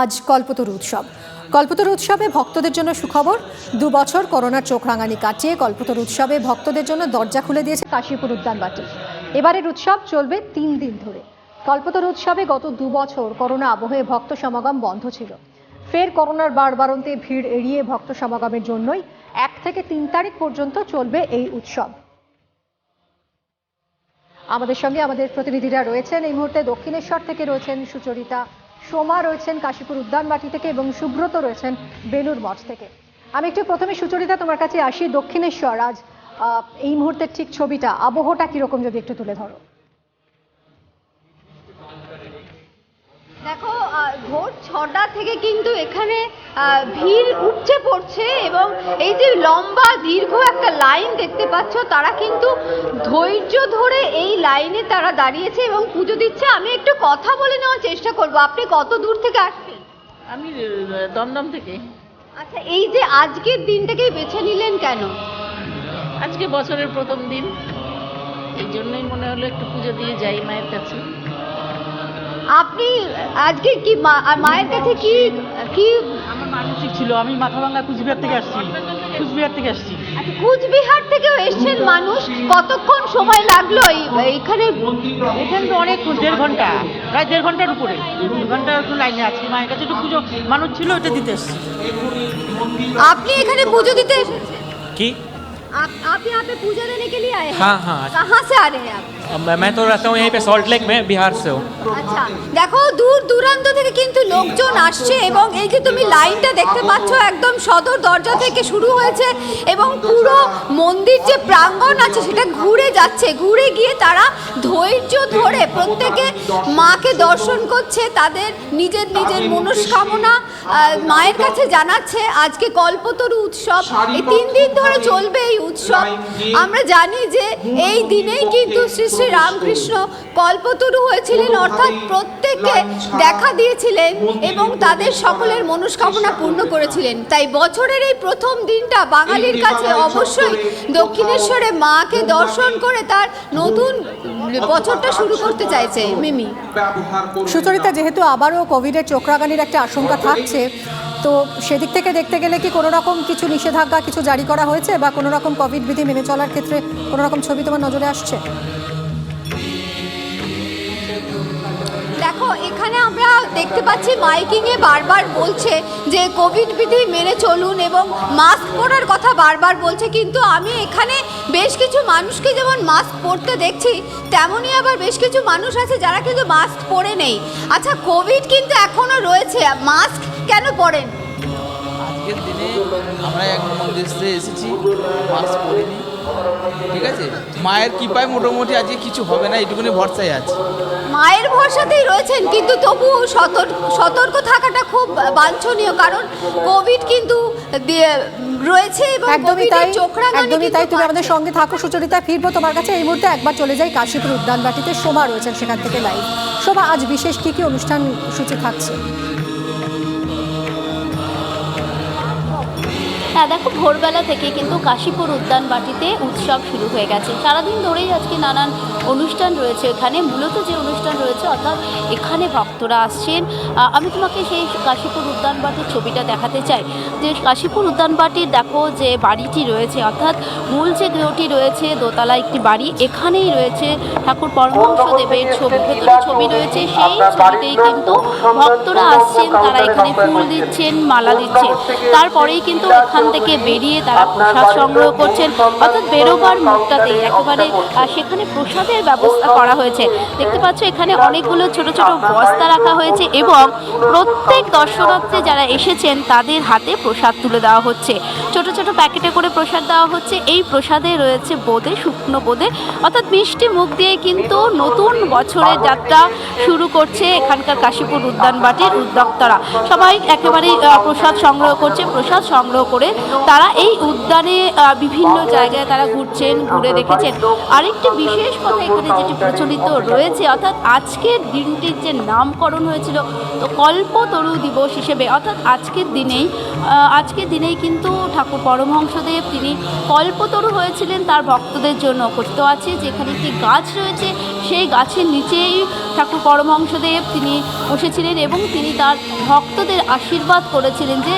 আজ কল্পতরু উৎসব। কল্পতরু উৎসবে ভক্তদের জন্য সুখবর, দু বছর করোনার চোখ রাঙানি কাটিয়ে কল্পতরু উৎসবে ভক্তদের জন্য দরজা খুলে দিয়েছে কাশীপুর উদ্যানবাটি এবারের উৎসব চলবে তিন দিন ধরে। কল্পতরু উৎসবে গত দু বছর করোনা আবহে ভক্ত সমাগম বন্ধ ছিল। ফের করোনার বাড়বাড়ন্তে ভিড় এড়িয়ে ভক্ত সমাগমের জন্যই এক থেকে তিন তারিখ পর্যন্ত চলবে এই উৎসব। আমাদের সঙ্গে আমাদের প্রতিনিধিরা রয়েছেন। এই মুহূর্তে দক্ষিণেশ্বর থেকে রয়েছেন সুচরিতা সোমা রয়েছেন কাশীপুর উদ্যানবাটি থেকে এবং সুব্রত রয়েছেন বেলুর মঠ থেকে। আমি একটু প্রথমে সুচরিতা, তোমার কাছে আসি। দক্ষিণেশ্বর, আজ এই মুহূর্তের ঠিক ছবিটা, আবহটা কীরকম যদি একটু তুলে ধরো? দেখো ভোর ছটা থেকে কিন্তু এখানে ভিড় উপচে পড়ছে এবং এই যে লম্বা দীর্ঘ একটা লাইন দেখতে পাচ্ছ তারা কিন্তু ধৈর্য ধরে এই লাইনে তারা দাঁড়িয়েছে এবং পুজো দিচ্ছে। আমি একটু কথা বলে নেওয়ার চেষ্টা করব। আপনি কত দূর থেকে আসছেন? আমি দমদম থেকে। আচ্ছা এই যে আজকের দিনটাকেই বেছে নিলেন কেন? আজকে বছরের প্রথম দিন। এই জন্যই মনে হলো একটু পুজো দিয়ে যাই মায়ের কাছে। আপনি আজকে কি মা- আর মায়ের কাছে কি কি আমার মানসিক ছিল আমি মাথাভাঙ্গা কুচবিহার থেকে আসছি কুচবিহার থেকে আসছি আচ্ছা, কুচবিহার থেকেও এসছেন মানুষ কতক্ষণ সময় লাগলো এই- এইখানে এখানে তো অনেক দেড় ঘন্টা প্রায় দেড় ঘন্টার উপরে দু ঘন্টা একটু লাইনে আছি মায়ের কাছে একটু পুজো মানুষ ছিল ওটা দিতে এসছি আপনি এখানে পুজো দিতে এসেছেন कि आप आप यहाँ पे पूजा देने के लिए आए हैं हाँ हाँ कहाँ से आ रहे हैं आप मैं मैं तो रहता हूँ यहीं पे सॉल्ट लेक में बिहार से हूँ আচ্ছা দেখো দূর দূরান্ত থেকে কিন্তু লোকজন আসছে এবং এই যে তুমি লাইনটা দেখতে পাচ্ছ একদম সদর দরজা থেকে শুরু হয়েছে এবং পুরো মন্দির যে প্রাঙ্গণ আছে সেটা ঘুরে যাচ্ছে ঘুরে গিয়ে তারা ধৈর্য ধরে প্রত্যেকে মাকে দর্শন করছে তাদের নিজের নিজের মনস্কামনা আহ, মায়ের কাছে জানাচ্ছে আজকে কল্পতরু উৎসব এই তিন দিন ধরে চলবে এই উৎসব আমরা জানি যে এই দিনেই কিন্তু শ্রী শ্রী রামকৃষ্ণ কল্পতরু হয়েছিলেন অর্থাৎ প্রত্যেককে দেখা দিয়েছিলেন এবং তাদের সকলের মনস্কামনা পূর্ণ করেছিলেন। তাই বছরের এই প্রথম দিনটা বাঙালির কাছে অবশ্যই দক্ষিণেশ্বরে মাকে দর্শন করে তার নতুন বছরটা শুরু করতে চাইছে। মিমি। সুচরিতা যেহেতু আবারও কোভিডের চোখরাগানির একটা আশঙ্কা থাকছে তো সেদিক থেকে দেখতে গেলে কি কোনো রকম কিছু নিষেধাজ্ঞা কিছু জারি করা হয়েছে বা কোনো রকম কোভিড বিধি মেনে চলার ক্ষেত্রে কোনো রকম ছবি তোমার নজরে আসছে? দেখো, এখানে আমরা দেখতে পাচ্ছি মাইকিংয়ে বারবার বলছে যে কোভিড বিধি মেনে চলুন এবং মাস্ক পরার কথা বারবার বলছে। কিন্তু আমি এখানে বেশ কিছু মানুষকে যেমন মাস্ক পরতে দেখছি, তেমনই আবার বেশ কিছু মানুষ আছে যারা কিন্তু মাস্ক পরে নেই। আচ্ছা কোভিড কিন্তু এখনও রয়েছে, মাস্ক কেন পরেন? আজকের দিনে আমরা এক মন্দির এসেছি, মাস্ক পরিনি। ঠিক আছে? মায়ের কৃপায় মোটামুটি আজকে কিছু হবে না এটুকুনি ভরসায় আছে। মায়ের ভরসাতেই রয়েছেন কিন্তু তবু সতর্ক সতর্ক থাকাটা খুব বাঞ্ছনীয় কারণ কোভিড কিন্তু দিয়ে- রয়েছে এবং একদমই তাই একদমই তাই। তুমি আমাদের সঙ্গে থাকো সুচরিতা ফিরবো তোমার কাছে। এই মুহূর্তে একবার চলে যাই কাশীপুর উদ্যানবাটিতে। শোভা রয়েছেন সেখান থেকে লাইভ শোভা আজ বিশেষ কি কি অনুষ্ঠান সূচি থাকছে? হ্যাঁ দেখো ভোরবেলা থেকে কিন্তু কাশীপুর উদ্যানবাটিতে উৎসব শুরু হয়ে গেছে। সারাদিন ধরেই আজকে নানান অনুষ্ঠান রয়েছে এখানে। মূলত যে অনুষ্ঠান রয়েছে অর্থাৎ এখানে ভক্তরা আসছেন। আমি তোমাকে সেই কাশীপুর উদ্যানবাটির ছবিটা দেখাতে চাই। যে কাশীপুর উদ্যানবাটির দেখো যে বাড়িটি রয়েছে অর্থাৎ মূল যে গৃহটি রয়েছে দোতলা একটি বাড়ি এখানেই রয়েছে ঠাকুর পরমহংস দেবের ছবি ভেতরে ছবি রয়েছে। সেই ছবিতেই কিন্তু ভক্তরা আসছেন তারা এখানে ফুল দিচ্ছেন মালা দিচ্ছেন। তারপরেই কিন্তু এখান থেকে বেরিয়ে তারা প্রসাদ সংগ্রহ করছেন। অর্থাৎ বেরোবার মুখটাতে একেবারে সেখানে প্রসাদের ব্যবস্থা করা হয়েছে। দেখতে পাচ্ছ এখানে অনেকগুলো ছোট ছোট বস্তা রাখা হয়েছে এবং প্রত্যেক দর্শনার্থী যারা এসেছেন তাদের হাতে প্রসাদ তুলে দেওয়া হচ্ছে। ছোট ছোট প্যাকেটে করে প্রসাদ দেওয়া হচ্ছে। এই প্রসাদে রয়েছে বোঁদে শুকনো বোঁদে। অর্থাৎ মিষ্টি মুখ দিয়ে কিন্তু নতুন বছরের যাত্রা শুরু করছে এখানকার কাশীপুর উদ্যানবাটির উদ্যোক্তারা। সবাই একেবারে প্রসাদ সংগ্রহ করছে। প্রসাদ সংগ্রহ করে তারা এই উদ্যানে বিভিন্ন জায়গায় তারা ঘুরছেন, ঘুরে দেখেছেন। আরেকটি বিশেষ কথা এখানে যেটি প্রচলিত রয়েছে, অর্থাৎ আজকের দিনটির যে নামকরণ হয়েছিল, তো কল্পতরু দিবস হিসেবে, অর্থাৎ আজকের দিনেই আজকের দিনেই কিন্তু ঠাকুর পরমহংসদেব তিনি কল্পতরু হয়েছিলেন তার ভক্তদের জন্য কথিত আছে যে এখানে একটি গাছ রয়েছে, সেই গাছের নিচেই ঠাকুর পরমহংসদেব তিনি বসেছিলেন এবং তিনি তার ভক্তদের আশীর্বাদ করেছিলেন যে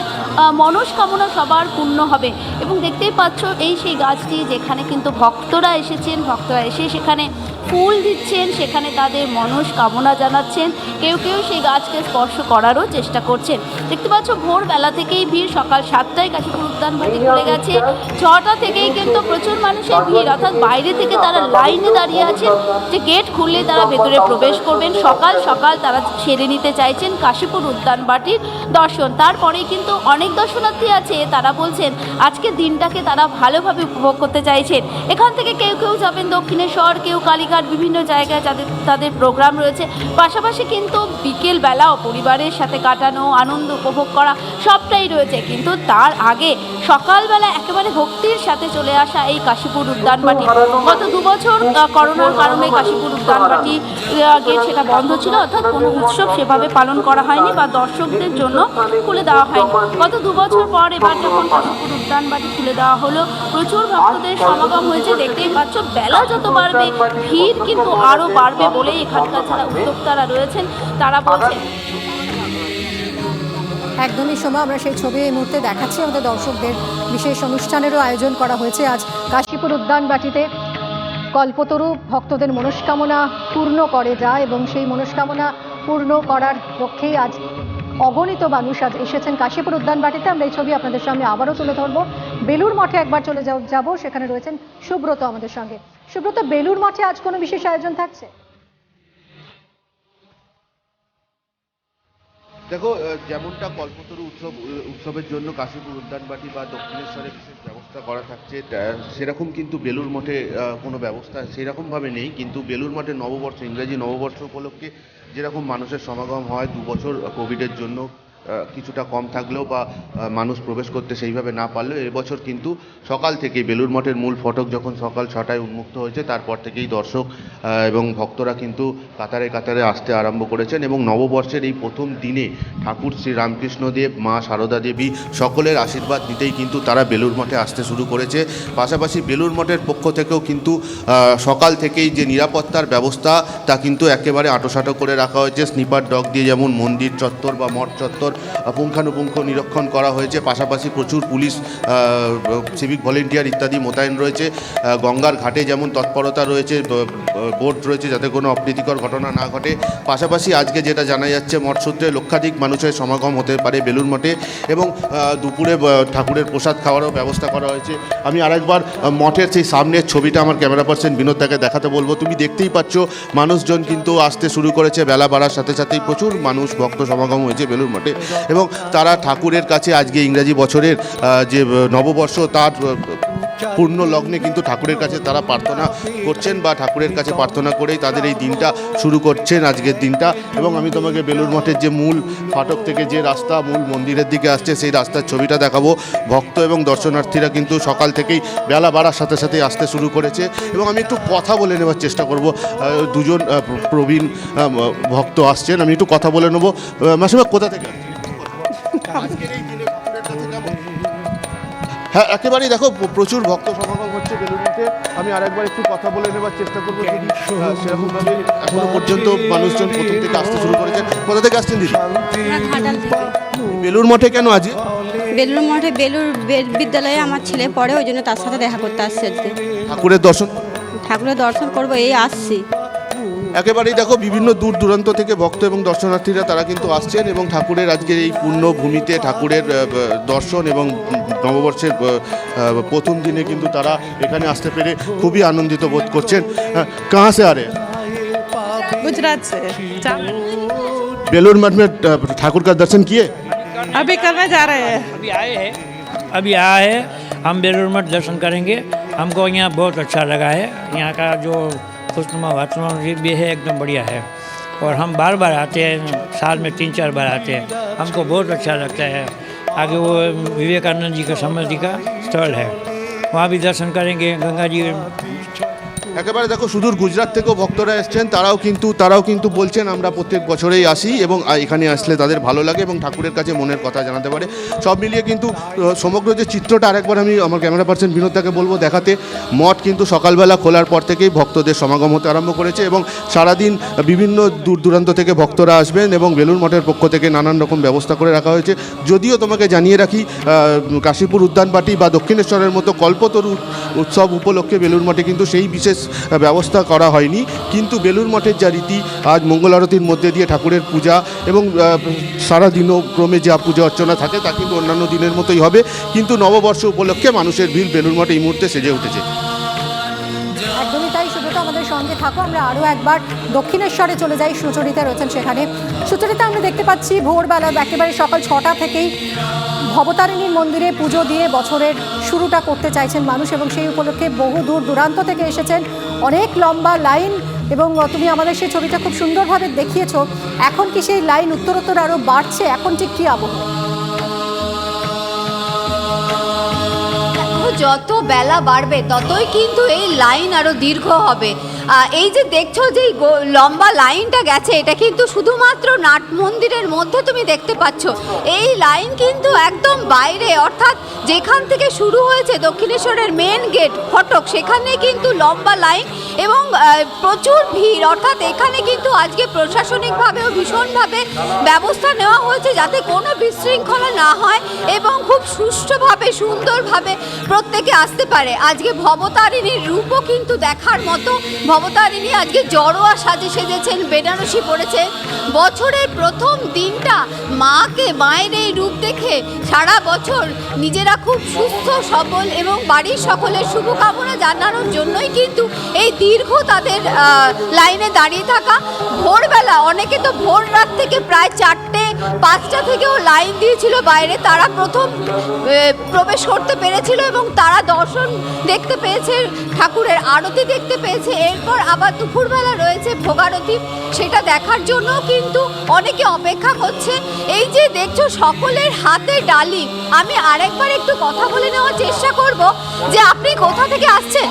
মনস্কামনা সবার পূর্ণ হবে। এবং দেখতেই পাচ্ছ এই সেই গাছটি যেখানে কিন্তু ভক্তরা এসেছেন, ভক্তরা এসে সেখানে ফুল দিচ্ছেন, সেখানে তাদের মনস্কামনা জানাচ্ছেন। কেউ কেউ সেই গাছকে স্পর্শ করারও চেষ্টা করছেন। দেখতে পাচ্ছ ভোরবেলা থেকেই ভিড়, সকাল সাতটায় কাশীপুর উদ্যানবাটি খুলে গেছে। ছটা থেকেই কিন্তু প্রচুর মানুষের ভিড়, অর্থাৎ বাইরে থেকে তারা লাইনে দাঁড়িয়ে আছেন। যে গেট খুললে তারা ভেতরে প্রবেশ করবেন। সকাল সকাল তারা সেরে নিতে চাইছেন কাশীপুর উদ্যানবাটির দর্শন। তারপরেই কিন্তু অনেক দর্শনার্থী আছে তারা বলছেন আজকের দিনটাকে তারা ভালোভাবে উপভোগ করতে চাইছেন। এখান থেকে কেউ কেউ যাবেন দক্ষিণেশ্বর কেউ কালীঘাট বিভিন্ন জায়গায় যাদের তাদের প্রোগ্রাম রয়েছে। পাশাপাশি কিন্তু বিকেল বেলাও পরিবারের সাথে কাটানো আনন্দ উপভোগ করা সবটাই রয়েছে। কিন্তু তার আগে সকালবেলা একেবারে ভক্তির সাথে চলে আসা এই কাশীপুর উদ্যানবাটি গত দু বছর আহ, করোনার কারণে কাশীপুর উদ্যানবাটি গেট সেটা বন্ধ ছিল অর্থাৎ কোনো উৎসব সেভাবে পালন করা হয়নি বা দর্শকদের জন্য খুলে দেওয়া হয়নি। গত দু বছর পর এবার যখন কাশীপুর উদ্যানবাটি খুলে দেওয়া হলো, প্রচুর ভক্তদের সমাগম হয়েছে, দেখতেই পাচ্ছ, বেলা যত বাড়বে, ভিড় কিন্তু আরও বাড়বে বলেই এখানকার যারা উদ্যোক্তারা রয়েছেন, তারা বলছেন। একদমই সময় আমরা সেই ছবি এই মুহূর্তে দেখাচ্ছি, আমাদের দর্শকদের বিশেষ অনুষ্ঠানেরও আয়োজন করা হয়েছে আজ কাশীপুর উদ্যানবাটিতে। কল্পতরু ভক্তদের মনস্কামনা পূর্ণ করে যায় এবং সেই মনস্কামনা পূর্ণ করার লক্ষ্যেই আজ অগণিত মানুষ আজ এসেছেন কাশীপুর উদ্যানবাটিতে। আমরা এই ছবি আপনাদের সামনে আবারও তুলে ধরবো। বেলুর মঠে একবার চলে যাব যাব। সেখানে রয়েছেন সুব্রত আমাদের সঙ্গে। সুব্রত বেলুর মঠে আজ কোনো বিশেষ আয়োজন থাকছে? দেখো যেমনটা কল্পতরু উৎসব উৎসবের জন্য কাশীপুর উদ্যানবাটি বা দক্ষিণেশ্বরে বিশেষ ব্যবস্থা করা থাকছে সেরকম কিন্তু বেলুর মঠে কোনো ব্যবস্থা সেরকমভাবে নেই। কিন্তু বেলুর মঠে নববর্ষ, ইংরেজি নববর্ষ উপলক্ষে যেরকম মানুষের সমাগম হয় দু বছর কোভিডের জন্য কিছুটা কম থাকলেও বা মানুষ প্রবেশ করতে সেইভাবে না পারলেও এবছর কিন্তু সকাল থেকেই বেলুর মঠের মূল ফটক যখন সকাল ছটায় উন্মুক্ত হয়েছে, তারপর থেকেই দর্শক এবং ভক্তরা কিন্তু কাতারে কাতারে আসতে আরম্ভ করেছেন এবং নববর্ষের এই প্রথম দিনে ঠাকুর শ্রী রামকৃষ্ণদেব মা সারদা দেবী সকলের আশীর্বাদ নিতেই কিন্তু তারা বেলুর মঠে আসতে শুরু করেছে। পাশাপাশি বেলুর মঠের পক্ষ থেকেও কিন্তু সকাল থেকেই যে নিরাপত্তার ব্যবস্থা তা কিন্তু একেবারে আঁটোসাঁটো করে রাখা হয়েছে। স্নিপার ডগ দিয়ে যেমন মন্দির চত্বর বা মঠ চত্বর পুঙ্খানুপুঙ্খ নিরীক্ষণ করা হয়েছে। পাশাপাশি প্রচুর পুলিশ সিভিক ভলেন্টিয়ার ইত্যাদি মোতায়েন রয়েছে। গঙ্গার ঘাটে যেমন তৎপরতা রয়েছে, ব- বোট রয়েছে যাতে কোনো অপ্রীতিকর ঘটনা না ঘটে। পাশাপাশি আজকে যেটা জানা যাচ্ছে মঠ সূত্রে লক্ষাধিক মানুষের সমাগম হতে পারে বেলুর মঠে এবং দুপুরে ঠাকুরের প্রসাদ খাওয়ারও ব্যবস্থা করা হয়েছে। আমি আরেকবার মঠের সেই সামনের ছবিটা আমার ক্যামেরা পার্সন বিনোদ তাকে দেখাতে বলব। তুমি দেখতেই পাচ্ছ, মানুষজন কিন্তু আসতে শুরু করেছে বেলা বাড়ার সাথে সাথেই প্রচুর মানুষ ভক্ত সমাগম হয়েছে বেলুর মঠে। এবং তারা ঠাকুরের কাছে আজকে ইংরাজি বছরের যে নববর্ষ, তার পূর্ণ লগ্নে কিন্তু ঠাকুরের কাছে তারা প্রার্থনা করছেন বা ঠাকুরের কাছে প্রার্থনা করেই তাদের এই দিনটা শুরু করছেন, আজকের দিনটা। এবং আমি তোমাকে বেলুর মঠের যে মূল ফাটক থেকে যে রাস্তা, মূল মন্দিরের দিকে আসছে, সেই রাস্তার ছবিটা দেখাবো। ভক্ত এবং দর্শনার্থীরা কিন্তু সকাল থেকেই বেলা বাড়ার সাথে সাথে আসতে শুরু করেছে। এবং আমি একটু কথা বলে নেওয়ার চেষ্টা করব। দুজন প্রবীণ ভক্ত আসছেন, আমি একটু কথা বলে নেব। মাসিমা, কোথা থেকে হ্যাঁ একেবারেই দেখো প্রচুর ভক্ত সমাগম হচ্ছে বেলুর মঠে আমি আরেকবার একটু কথা বলে নেবার চেষ্টা করব যদি সেরকমভাবে এখনও পর্যন্ত মানুষজন প্রথম থেকে আসতে শুরু করেছেন কোথা থেকে আসছেন দিদি? বেলুর মঠে কেন আজ? বেলুর মঠে বেলুর বিদ্যালয়ে আমার ছেলে পড়ে ওই জন্য তার সাথে দেখা করতে আসছে আজকে। ঠাকুরের দর্শন ঠাকুরের দর্শন করব এই আসছি। একেবারেই দেখো বিভিন্ন দূর দূরান্ত থেকে ভক্ত এবং দর্শনার্থীরা তারা কিন্তু আসছেন এবং ঠাকুরের আজকের এই পূর্ণ ভূমিতে ঠাকুরের আহ, ব- দর্শন এবং নববর্ষের আহ, আহ, প্রথম দিনে কিন্তু তারা এখানে আসতে পেরে খুবই আনন্দিত বোধ করছেন হ্যাঁ, কাহা সে আরে गुजरात से बेलूर मठ में अ, ठाकुर का दर्शन किए अभी करने जा रहे हैं अभी आए हैं अभी आए हैं हम बेलूर मठ दर्शन करेंगे हमको यहाँ बहुत अच्छा लगा है यहाँ का जो खुशनुमा वातावरण भी है, एकदम बढ़िया है। और हम बार बार आते हैं, साल में तीन चार बार आते हैं। हमको बहुत अच्छा लगता है। आगे वो विवेकानंद जी का समाधि का स्थल है। वहाँ भी दर्शन करेंगे, गंगा जी একেবারে দেখো সুদূর গুজরাট থেকেও ভক্তরা এসছেন, তারাও কিন্তু তারাও কিন্তু বলছেন, আমরা প্রত্যেক বছরেই আসি এবং এখানে আসলে তাদের ভালো লাগে এবং ঠাকুরের কাছে মনের কথা জানাতে পারে। সব মিলিয়ে কিন্তু সমগ্র যে চিত্রটা আরেকবার আমি আমার ক্যামেরা পার্সন বিনোদটাকে বলব, দেখাতে মঠ কিন্তু সকালবেলা খোলার পর থেকেই ভক্তদের সমাগম হতে আরম্ভ করেছে এবং সারাদিন বিভিন্ন দূর দূরান্ত থেকে ভক্তরা আসবেন এবং বেলুর মঠের পক্ষ থেকে নানান রকম ব্যবস্থা করে রাখা হয়েছে। যদিও তোমাকে জানিয়ে রাখি কাশীপুর উদ্যানবাটি বা দক্ষিণেশ্বরের মতো কল্পতরু উৎসব উপলক্ষে বেলুর মঠে কিন্তু সেই বিশেষ ব্যবস্থা করা হয়নি। কিন্তু বেলুর মঠের যা রীতি আজ মঙ্গল আরতির মধ্যে দিয়ে ঠাকুরের পূজা এবং আহ, সারাদিনও ক্রমে যা পূজা অর্চনা থাকে তা কিন্তু অন্যান্য দিনের মতোই হবে। কিন্তু নববর্ষ উপলক্ষে মানুষের ভিড় বেলুর মঠে এই মুহূর্তে সেজে উঠেছে। একদমই তাই আমাদের থাকো। আমরা আরও একবার দক্ষিণেশ্বরে চলে যাই। সুচরিতা রয়েছেন সেখানে। সুচরিতা আমরা দেখতে পাচ্ছি ভোরবেলা একেবারে সকাল ছটা থেকেই ভবতারিণীর মন্দিরে পুজো দিয়ে বছরের শুরুটা করতে চাইছেন মানুষ এবং সেই উপলক্ষে বহু দূর দূরান্ত থেকে এসেছেন। অনেক লম্বা লাইন এবং তুমি আমাদের সেই ছবিটা খুব সুন্দরভাবে দেখিয়েছ। এখন কি সেই লাইন উত্তরোত্তর আরও বাড়ছে? এখন ঠিক কী আবহাওয়া? যত বেলা বাড়বে, ততই কিন্তু এই লাইন আরও দীর্ঘ হবে। এই যে দেখছ যে লম্বা লাইনটা গেছে, এটা কিন্তু শুধুমাত্র নাট মন্দিরের মধ্যে তুমি দেখতে পাচ্ছ। এই লাইন কিন্তু একদম বাইরে, অর্থাৎ যেখান থেকে শুরু হয়েছে দক্ষিণেশ্বরের মেন গেট ফটক, সেখানে কিন্তু লম্বা লাইন এবং প্রচুর ভিড়। অর্থাৎ এখানে কিন্তু আজকে প্রশাসনিকভাবেও ভীষণভাবে ব্যবস্থা নেওয়া হয়েছে যাতে কোনো বিশৃঙ্খলা না হয় এবং খুব সুষ্ঠুভাবে, সুন্দরভাবে প্রত্যেকে আসতে পারে। আজকে ভবতারিণীর রূপও কিন্তু দেখার মতো ভবতারিণী আজকে জড়োয়া সাজে সেজেছেন বেনারসি পড়েছেন বছরের প্রথম দিনটা মাকে মায়ের এই রূপ দেখে সারা বছর নিজেরা খুব সুস্থ, সবল এবং বাড়ির সকলের শুভকামনা জানানোর জন্যই কিন্তু এই দীর্ঘ তাদের লাইনে দাঁড়িয়ে থাকা। ভোরবেলা অনেকে তো ভোর রাত থেকে প্রায় চারটে পাঁচটা থেকেও লাইন দিয়েছিল বাইরে। তারা প্রথম প্রবেশ করতে পেরেছিল এবং তারা দর্শন দেখতে পেয়েছে ঠাকুরের আরতি দেখতে পেয়েছে। এরপর আবার দুপুরবেলা রয়েছে ভোগারতি সেটা দেখার জন্য কিন্তু অনেকে অপেক্ষা করছে। এই যে দেখছ সকলের হাতে ডালি আমি আরেকবার একটু কথা বলে নেওয়ার চেষ্টা করব যে আপনি কোথা থেকে আসছেন?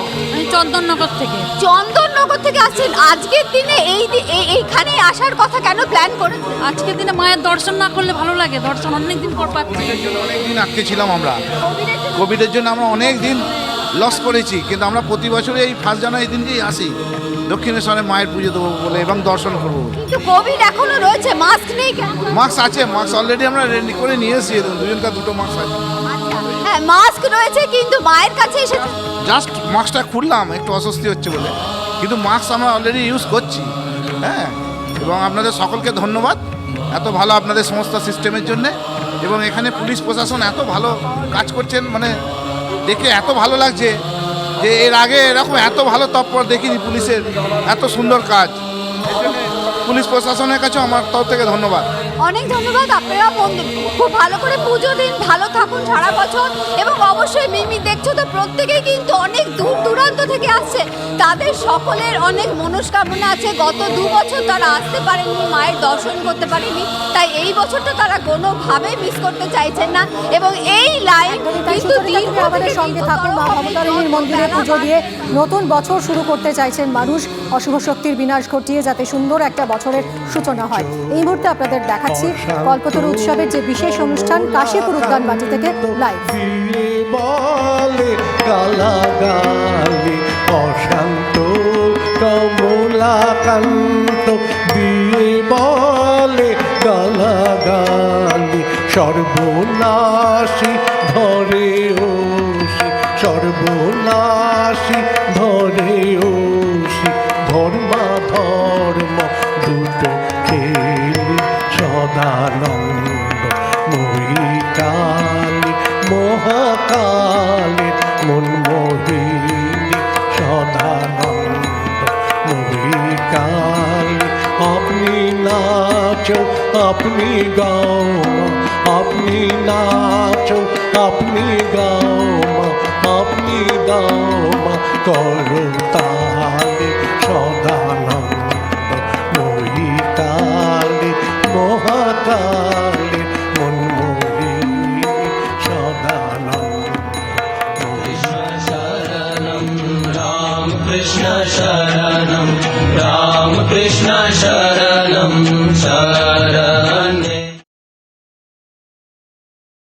চন্দননগর থেকে। চন্দননগর থেকে আসছেন। আজকের দিনে এই এই- এইখানে আসার কথা কেন প্ল্যান করেছেন আজকের দিনে মায়ের দর্শন না করলে ভালো লাগে? দর্শন অনেক দিন পর পাচ্ছি। অনেক দিন আটকে ছিলাম আমরা। কোভিডের জন্য? আমরা অনেক দিন লস করেছি কিন্তু আমরা প্রতি বছরই এই ফার্স্ট জানুয়ারি দিনকেই আসি। দক্ষিণেশ্বরে মায়ের পুজো দেবো বলে এবং দর্শন করব কিন্তু কোভিড এখনও রয়েছে মাস্ক নেই কেন? মাস্ক আছে মাস্ক অলরেডি আমরা রেডি করে নিয়ে এসেছি দুজনকার দুটো মাস্ক আছে। হ্যাঁ মাস্ক রয়েছে কিন্তু মায়ের কাছে এসেছে জাস্ট মাস্কটা খুললাম একটু অস্বস্তি হচ্ছে বলে। কিন্তু মাস্ক আমরা অলরেডি ইউজ করছি হ্যাঁ? এবং আপনাদের সকলকে ধন্যবাদ। এত ভালো আপনাদের সমস্ত সিস্টেমের জন্যে এবং এখানে পুলিশ প্রশাসন এত ভালো কাজ করছেন মানে দেখে এত ভালো লাগছে যে এর আগে এরকম এত ভালো তৎপর দেখিনি পুলিশের, এত সুন্দর কাজ। পুলিশ প্রশাসনের কাছে আমার তরফ থেকে ধন্যবাদ। অনেক ধন্যবাদ আপনারা বন্ধু- খুব ভালো করে পুজো দিন ভালো থাকুন সারা বছর এবং অবশ্যই মিমি দেখছ তো প্রত্যেকেই কিন্তু অনেক দূর দূরান্ত থেকে আসছে। তাদের সকলের অনেক মনস্কামনা আছে। গত দু বছর তারা আসতে পারেনি মায়ের দর্শন করতে পারেনি। তাই এই বছরটা তারা কোনোভাবেই মিস করতে চাইছেন না এবং এই লাইন কিন্তু দীর্ঘ আমাদের সঙ্গে থাকো মা দীর্ঘতর মন্দিরে পুজো দিয়ে নতুন বছর শুরু করতে চাইছেন মানুষ। অশুভ শক্তির বিনাশ ঘটিয়ে যাতে সুন্দর একটা বছরের সূচনা হয়। এই মুহূর্তে আপনাদের দেখাচ্ছি কল্পতরু উৎসবের যে বিশেষ অনুষ্ঠান, কাশীপুর উদ্যান বাটি থেকে লাইভ সর্বনাশী ধরে সর্বনাশী সদানন্দ মহিকালী মহাকালী মনমোহিনী সদানন্দ মহিকালী আপনি নাচো আপনি গাও আপনি নাচো আপনি গাও আপনি গাও মা, कृष्ण शरणं सार